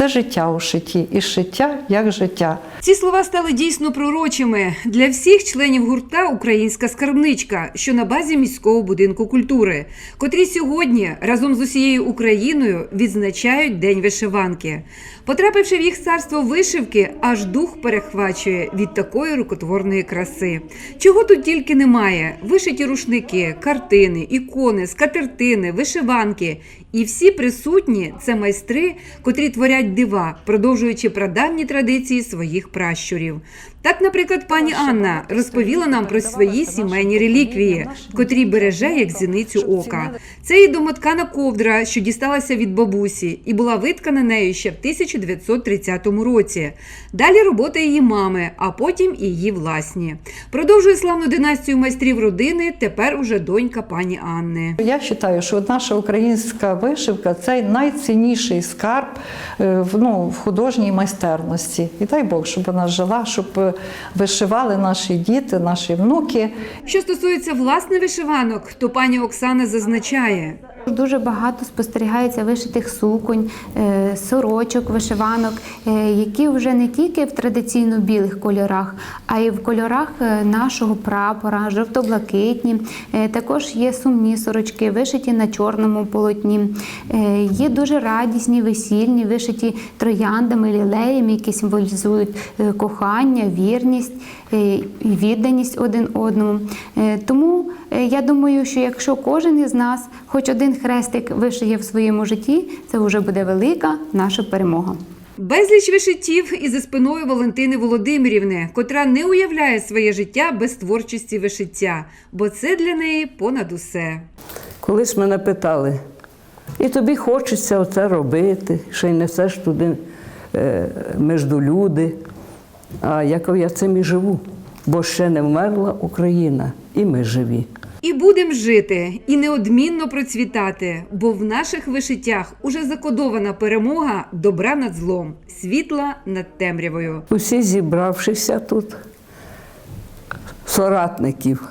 все життя у шитті, і шиття як життя. Ці слова стали дійсно пророчими для всіх членів гурта Українська скарбничка, що на базі міського будинку культури, котрі сьогодні разом з усією Україною відзначають День вишиванки. Потрапивши в їх царство вишивки, аж дух перехвачує від такої рукотворної краси. Чого тут тільки немає: вишиті рушники, картини, ікони, скатертини, вишиванки. І всі присутні це майстри, котрі творять дива, продовжуючи прадавні традиції своїх пращурів. Так, наприклад, пані Анна розповіла нам про свої сімейні реліквії, котрі береже як зіницю ока. Це її домоткана ковдра, що дісталася від бабусі, і була виткана нею ще в 1930 році. Далі робота її мами, а потім і її власні. Продовжує славну династію майстрів родини. Тепер уже донька пані Анни. Я вважаю, що наша українська вишивка це найцінніший скарб е, ну, в художній майстерності. І дай Бог, щоб вона жила, щоб е, вишивали наші діти, наші внуки. Що стосується власне вишиванок, то пані Оксана зазначає. Дуже багато спостерігається вишитих суконь, е, сорочок, вишиванок, е, які вже не тільки в традиційно білих кольорах, а й в кольорах е, нашого прапора, жовто-блакитні. Також є сумні сорочки, вишиті на чорному полотні. Є дуже радісні, весільні, вишиті трояндами, лілеями, які символізують кохання, вірність і відданість один одному. Тому я думаю, що якщо кожен із нас хоч один хрестик вишиє в своєму житті, це вже буде велика наша перемога. Безліч вишиттів і за спиною Валентини Володимирівни, котра не уявляє своє життя без творчості вишиття, бо це для неї понад усе. Колись мене питали, і тобі хочеться оце робити, ще й несеш туди е, між люди. А я кажу, я цим і живу, бо ще не вмерла Україна, і ми живі. І будем жити, і неодмінно процвітати, бо в наших вишиттях уже закодована перемога добра над злом, світла над темрявою. Усі зібравшися тут, соратників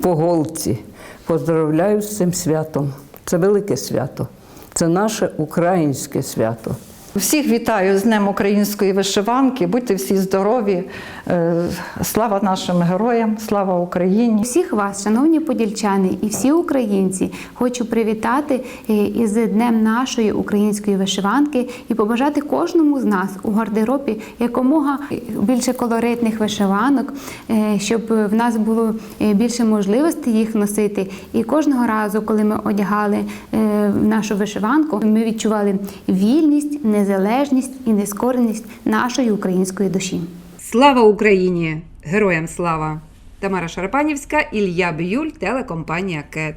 по голці, поздравляю з цим святом. Це велике свято, це наше українське свято. Всіх вітаю з Днем української вишиванки. Будьте всі здорові. Е, Слава нашим героям, слава Україні. Всіх вас, шановні подільчани і всі українці, хочу привітати е, із Днем нашої української вишиванки і побажати кожному з нас у гардеробі якомога більше колоритних вишиванок, е, щоб в нас було більше можливостей їх носити. І кожного разу, коли ми одягали нашу вишиванку, ми відчували вільність, незалежність і нескореність нашої української душі. Слава Україні! Героям слава! Тамара Шарпанівська, Ілля Біюль, телекомпанія КЕТ.